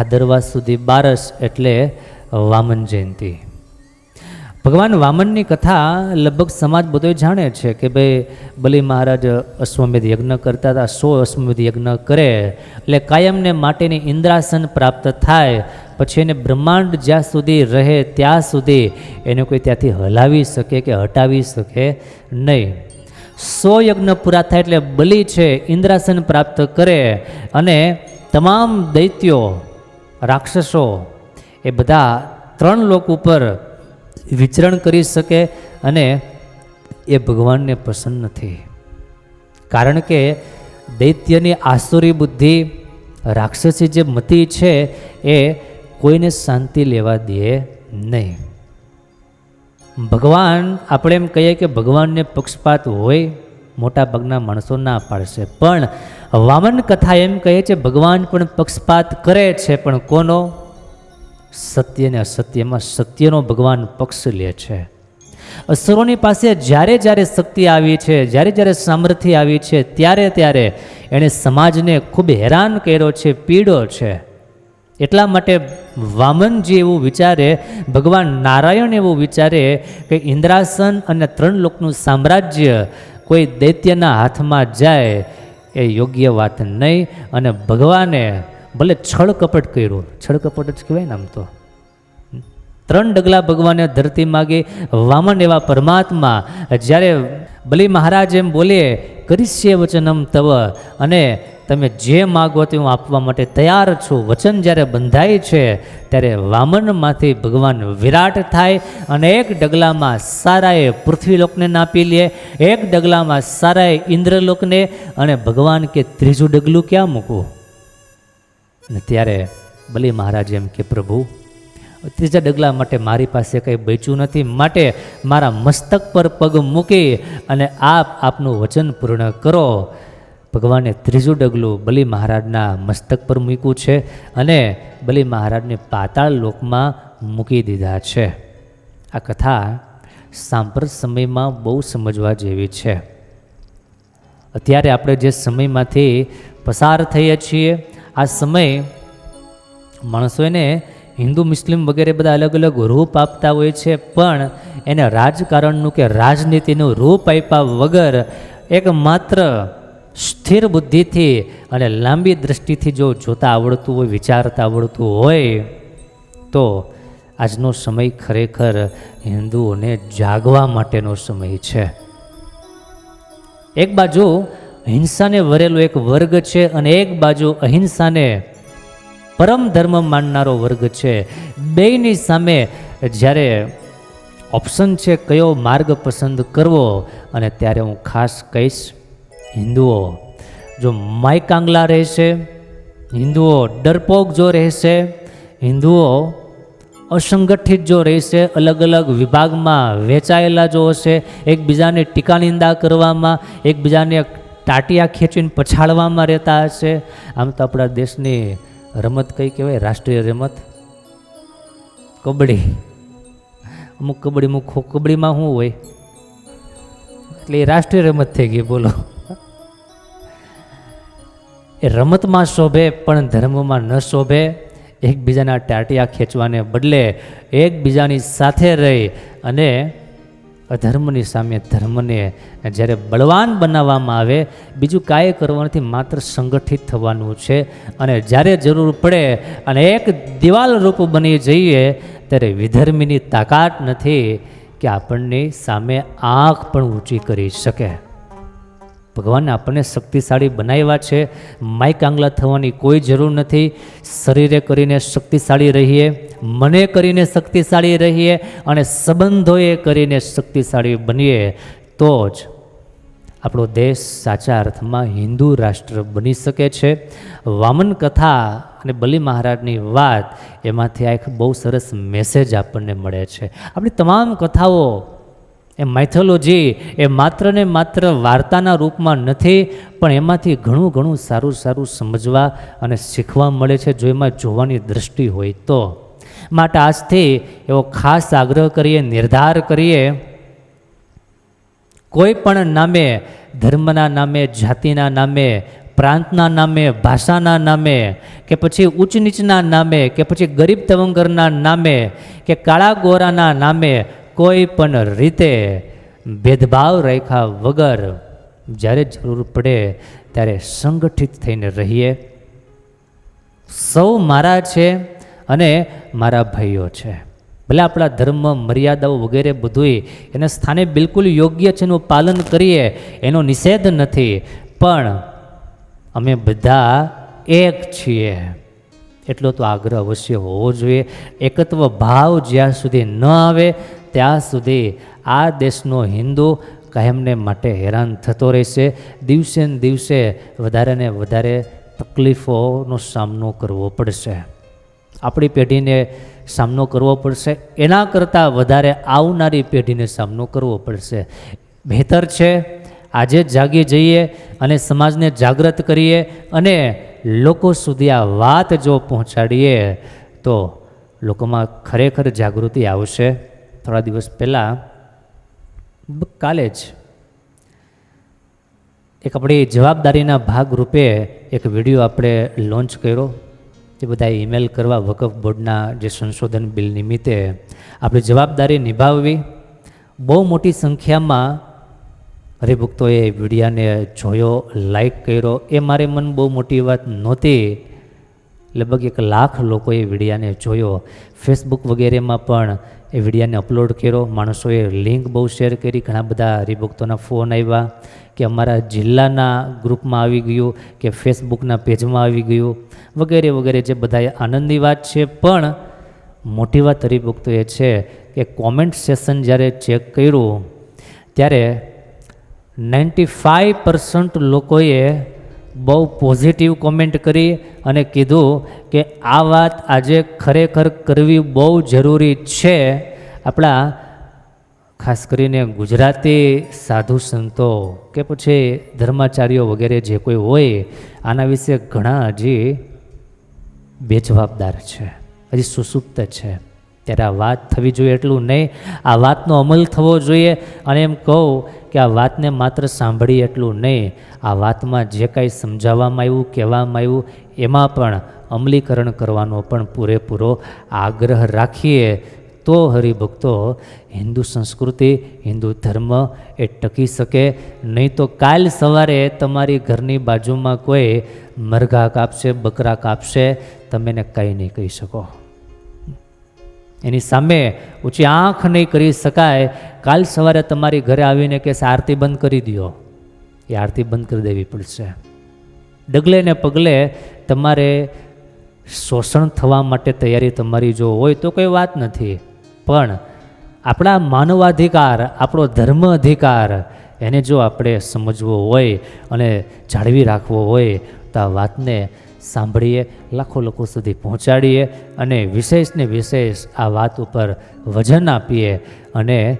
ભાદરવા સુધી બારસ એટલે વામન જયંતિ. ભગવાન વામનની કથા લગભગ સમાજ બધો જાણે છે કે ભાઈ બલિ મહારાજ અશ્વમેધ યજ્ઞ કરતા હતા, સો અશ્વમેધ યજ્ઞ કરે, એટલે કાયમને માટેની ઇન્દ્રાસન પ્રાપ્ત થાય, પછી એને બ્રહ્માંડ જ્યાં સુધી રહે ત્યાં સુધી એને કોઈ ત્યાંથી હલાવી શકે કે હટાવી શકે નહીં. સો યજ્ઞ પૂરા થાય એટલે બલિ છે, ઇન્દ્રાસન પ્રાપ્ત કરે અને તમામ દૈત્યો રાક્ષસો એ બધા ત્રણ લોક ઉપર વિચરણ કરી શકે અને એ ભગવાનને પસંદ નથી કારણ કે દૈત્યની આસુરી બુદ્ધિ રાક્ષસી જે મતિ છે એ કોઈને શાંતિ લેવા દે નહીં. ભગવાન, આપણે એમ કહીએ કે ભગવાનને પક્ષપાત હોય મોટા ભાગના માણસો ના પાડશે. પણ વામન કથા એમ કહે છે, ભગવાન પણ પક્ષપાત કરે છે, પણ કોનો? સત્ય ને અસત્યમાં સત્યનો ભગવાન પક્ષ લે છે. અસુરોની પાસે જ્યારે જ્યારે શક્તિ આવી છે, જ્યારે જ્યારે સામર્થ્ય આવી છે, ત્યારે ત્યારે એણે સમાજને ખૂબ હેરાન કર્યો છે પીડો છે. એટલા માટે વામનજી એવું વિચારે, ભગવાન નારાયણ એવું વિચારે કે ઇન્દ્રાસન અને ત્રણ લોકનું સામ્રાજ્ય કોઈ દૈત્યના હાથમાં જાય એ યોગ્ય વાત નહીં. અને ભગવાને ભલે છળ કપટ કર્યું, છળ કપટ જ કહેવાય ને આમ તો. ત્રણ ડગલા ભગવાને ધરતી માગી, વામન એવા પરમાત્મા, જ્યારે બલિ મહારાજ એમ બોલે કરીશ્ય વચનમ તવ. અને તમે જે માગો તે હું આપવા માટે તૈયાર છું. વચન જ્યારે બંધાય છે, ત્યારે વામનમાંથી ભગવાન વિરાટ થાય અને એક ડગલામાં સારાએ પૃથ્વીલોકને નાપી લે, એક ડગલામાં સારાએ ઇન્દ્રલોકને અને ભગવાન કે ત્રીજું ડગલું ક્યાં મૂકવું? ને ત્યારે બલિ મહારાજ એમ કે, પ્રભુ, ત્રીજા ડગલા માટે મારી પાસે કંઈ બચ્યું નથી. માટે મારા મસ્તક પર પગ મૂકી અને આપ આપનું વચન પૂર્ણ કરો. ભગવાને ત્રીજું ડગલું બલિ મહારાજના મસ્તક પર મૂક્યું છે અને બલિ મહારાજને પાતાળ લોકમાં મૂકી દીધા છે. આ કથા સાંપ્રત સમયમાં બહુ સમજવા જેવી છે. અત્યારે આપણે જે સમયમાંથી પસાર થઈએ છીએ, આ સમય માણસો એને હિન્દુ, મુસ્લિમ વગેરે બધા અલગ અલગ રૂપ આપતા હોય છે, પણ એને રાજકારણનું કે રાજનીતિનું રૂપ આપ્યા વગર એક માત્ર સ્થિર બુદ્ધિથી અને લાંબી દ્રષ્ટિથી જો જોતા આવડતું હોય, વિચારતા આવડતું હોય, તો આજનો સમય ખરેખર હિન્દુઓને જાગવા માટેનો સમય છે. એક બાજુ હિંસાને વરેલો એક વર્ગ છે અને એક બાજુ અહિંસાને પરમ ધર્મ માનનારો વર્ગ છે. બેયની સામે જ્યારે ઓપ્શન છે કયો માર્ગ પસંદ કરવો, અને ત્યારે હું ખાસ કહીશ હિન્દુઓ, જો માયકાંગલા રહેશે, હિન્દુઓ ડરપોક જો રહેશે, હિન્દુઓ અસંગઠિત જો રહેશે અલગ અલગ વિભાગમાં વેચાયેલા જો હશે, એકબીજાને ટીકા નિંદા કરવામાં, એકબીજાને ટાટિયા ખેંચીને પછાડવામાં રહેતા હશે, આમ તો આપણા દેશની રમત કઈ કહેવાય? રાષ્ટ્રીય રમત? કબડ્ડી. અમુક કબડ્ડી અમુક કબડ્ડીમાં શું હોય? એટલે એ રાષ્ટ્રીય રમત થઈ ગઈ, બોલો. એ રમતમાં શોભે, પણ ધર્મમાં ન શોભે. એકબીજાના ટાટિયા ખેંચવાને બદલે એકબીજાની સાથે રહી અને અધર્મની સામે ધર્મને જ્યારે બળવાન બનાવવામાં આવે, બીજું કાંઈ કરવાથી માત્ર સંગઠિત થવાનું છે. અને જ્યારે જરૂર પડે અને એક દિવાલ રૂપ બની જઈએ, ત્યારે વિધર્મીની તાકાત નથી કે આપણની સામે આંખ પણ ઊંચી કરી શકે. ભગવાને આપણને શક્તિશાળી બનાવ્યા છે. માઇક આંગલા થવાની કોઈ જરૂર નથી. શરીરે કરીને શક્તિશાળી રહીએ, મને કરીને શક્તિશાળી રહીએ અને સંબંધોએ કરીને શક્તિશાળી બનીએ તો જ આપણો દેશ સાચા અર્થમાં હિન્દુ રાષ્ટ્ર બની શકે છે. વામન કથા અને બલિ મહારાજની વાત એમાંથી આ એક બહુ સરસ મેસેજ આપણને મળે છે. આપણી તમામ કથાઓ એ માઇથોલોજી એ માત્ર ને માત્ર વાર્તાના રૂપમાં નથી, પણ એમાંથી ઘણું ઘણું સારું સારું સમજવા અને શીખવા મળે છે જો એમાં જોવાની દૃષ્ટિ હોય તો. માટે આજથી એવો ખાસ આગ્રહ કરીએ, નિર્ધાર કરીએ, કોઈ પણ નામે, ધર્મના નામે, જાતિના નામે, પ્રાંતના નામે, ભાષાના નામે, કે પછી ઊંચ નીચના નામે, કે પછી ગરીબ તવંગરના નામે, કે કાળા ગોરાના નામે કોઈ પણ રીતે ભેદભાવ રાખ્યા વગર જ્યારે જરૂર પડે ત્યારે સંગઠિત થઈને રહીએ. સૌ મારા છે અને મારા ભાઈઓ છે. ભલે આપણા ધર્મ, મર્યાદાઓ વગેરે બધુંય એને સ્થાને બિલકુલ યોગ્ય છે એનું પાલન કરીએ, એનો નિષેધ નથી, પણ અમે બધા એક છીએ. એટલો તો આગ્રહ અવશ્ય હોવો જોઈએ. એકત્વ ભાવ જ્યાં સુધી ન આવે ત્યાં સુધી આ દેશનો હિન્દુ કાયમને માટે હેરાન થતો રહેશે. દિવસે ને દિવસે વધારે ને વધારે તકલીફોનો સામનો કરવો પડશે. આપણી પેઢીને સામનો કરવો પડશે. એના કરતાં વધારે આવનારી પેઢીને સામનો કરવો પડશે. બહેતર છે, આજે જાગી જઈએ અને સમાજને જાગૃત કરીએ અને લોકો સુધી આ વાત જો પહોંચાડીએ તો લોકોમાં ખરેખર જાગૃતિ આવશે. થોડા દિવસ પહેલાં કાલે જ એક આપણી જવાબદારીના ભાગરૂપે એક વીડિયો આપણે લોન્ચ કર્યો. તે બધા ઈમેલ કરવા વકફ બોર્ડના જે સંશોધન બિલ નિમિત્તે આપણી જવાબદારી નિભાવવી. બહુ મોટી સંખ્યામાં હરિભક્તોએ વિડીયાને જોયો, લાઈક કર્યો. એ મારે મન બહુ મોટી વાત નહોતી. લગભગ એક લાખ લોકોએ વિડીયાને જોયો. ફેસબુક વગેરેમાં પણ એ વિડીયાને અપલોડ કર્યો. માણસોએ લિંક બહુ શેર કરી. ઘણા બધા હરિભક્તોના ફોન આવ્યા કે અમારા જિલ્લાના ગ્રુપમાં આવી ગયું, કે ફેસબુકના પેજમાં આવી ગયું, વગેરે વગેરે જે બધા આનંદની વાત છે. પણ મોટી વાત હરિભક્તો એ છે કે કોમેન્ટ સેશન જ્યારે ચેક કર્યું, ત્યારે નાઇન્ટી ફાઇવ પર્સન્ટ લોકોએ બહુ પોઝિટિવ કોમેન્ટ કરી અને કીધું કે આ વાત આજે ખરેખર કરવી બહુ જરૂરી છે. આપણા ખાસ કરીને ગુજરાતી સાધુ સંતો કે પછી ધર્માચાર્યો વગેરે જે કોઈ હોય, આના વિશે ઘણા હજી બેજવાબદાર છે, હજી સુસુપ્ત છે. ત્યારે આ વાત થવી જોઈએ એટલું નહીં. આ વાતનો અમલ થવો જોઈએ અને એમ કહું કે આ વાતને માત્ર સાંભળી એટલું નહીં. આ વાતમાં જે કાંઈ સમજાવવામાં આવ્યું, કહેવામાં આવ્યું, એમાં પણ અમલીકરણ કરવાનો પણ પૂરેપૂરો આગ્રહ રાખીએ. તો હરિભક્તો, હિન્દુ સંસ્કૃતિ, હિન્દુ ધર્મ એ ટકી શકે. નહીં તો કાલ સવારે તમારી ઘરની બાજુમાં કોઈ મરઘા કાપશે, બકરા કાપશે, તમે એને કંઈ નહીં કહી શકો. એની સામે ઊંચી આંખ નહીં કરી શકાય. કાલ સવારે તમારી ઘરે આવીને કે આરતી બંધ કરી દો એ આરતી બંધ કરી દેવી પડશે. ડગલે ને પગલે તમારે શોષણ થવા માટે તૈયારી તમારી જો હોય તો કોઈ વાત નથી. પણ આપણા માનવાધિકાર, આપણો ધર્મ અધિકાર, એને જો આપણે સમજવો હોય અને જાળવી રાખવો હોય તો આ વાતને સાંભળીએ, લાખો લોકો સુધી પહોંચાડીએ અને વિશેષને વિશેષ આ વાત ઉપર વજન આપીએ. અને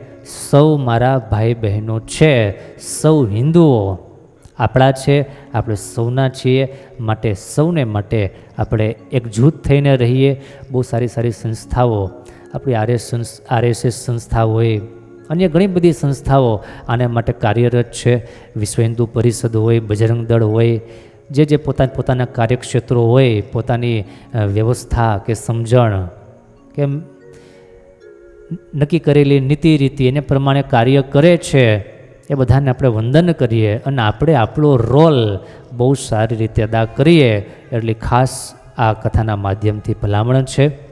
સૌ મારા ભાઈ બહેનો છે, સૌ હિન્દુઓ આપણા છે, આપણે સૌના છીએ, માટે સૌને માટે આપણે એકજૂથ થઈને રહીએ. બહુ સારી સારી સંસ્થાઓ, આપણી આરએસ આરએસએસ હોય, અન્ય ઘણી બધી સંસ્થાઓ આને માટે કાર્યરત છે. વિશ્વ હિન્દુ પરિષદ હોય બજરંગ દળ હોય જે જે પોતાના પોતાના કાર્યક્ષેત્રો હોય, પોતાની વ્યવસ્થા કે સમજણ કે નક્કી કરેલી નીતિ રીતિ એને પ્રમાણે કાર્ય કરે છે, એ બધાને આપણે વંદન કરીએ અને આપણે આપણો રોલ બહુ સારી રીતે અદા કરીએ એટલી ખાસ આ કથાના માધ્યમથી ભલામણ છે.